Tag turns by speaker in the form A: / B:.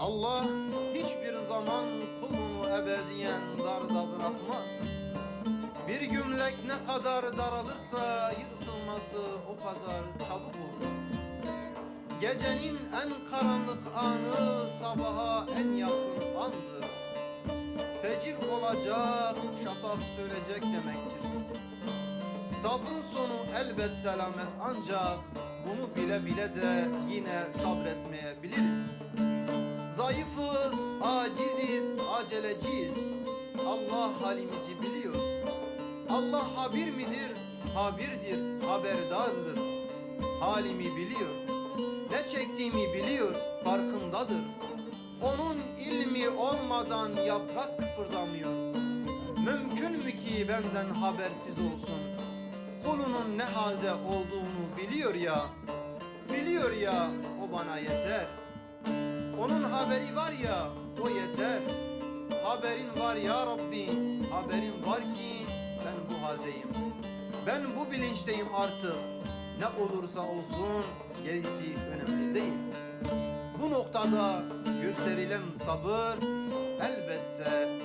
A: Allah hiçbir zaman kulunu ebediyen darda bırakmaz. Bir gümlek ne kadar daralırsa yırtılması o kadar çabuk olur. Gecenin en karanlık anı sabaha en yakın andır. Fecir olacak, şafak sönecek demektir. Sabrın sonu elbet selamet ancak bunu bile bile de yine sabretmeyebiliriz. Zayıfız, aciziz, aceleciyiz. Allah halimizi biliyor. Allah habir midir? Habirdir, haberdardır. Halimi biliyor. Ne çektiğimi biliyor, farkındadır. Onun ilmi olmadan yaprak kıpırdamıyor. Mümkün mü ki benden habersiz olsun? Kulunun ne halde olduğunu biliyor ya. Biliyor ya, o bana yeter. Onun haberi var ya, o yeter. Haberin var ya Rabbi, haberin var ki ben bu haldeyim. Ben bu bilinçteyim artık. Ne olursa olsun gerisi önemli değil. Bu noktada gösterilen sabır elbette.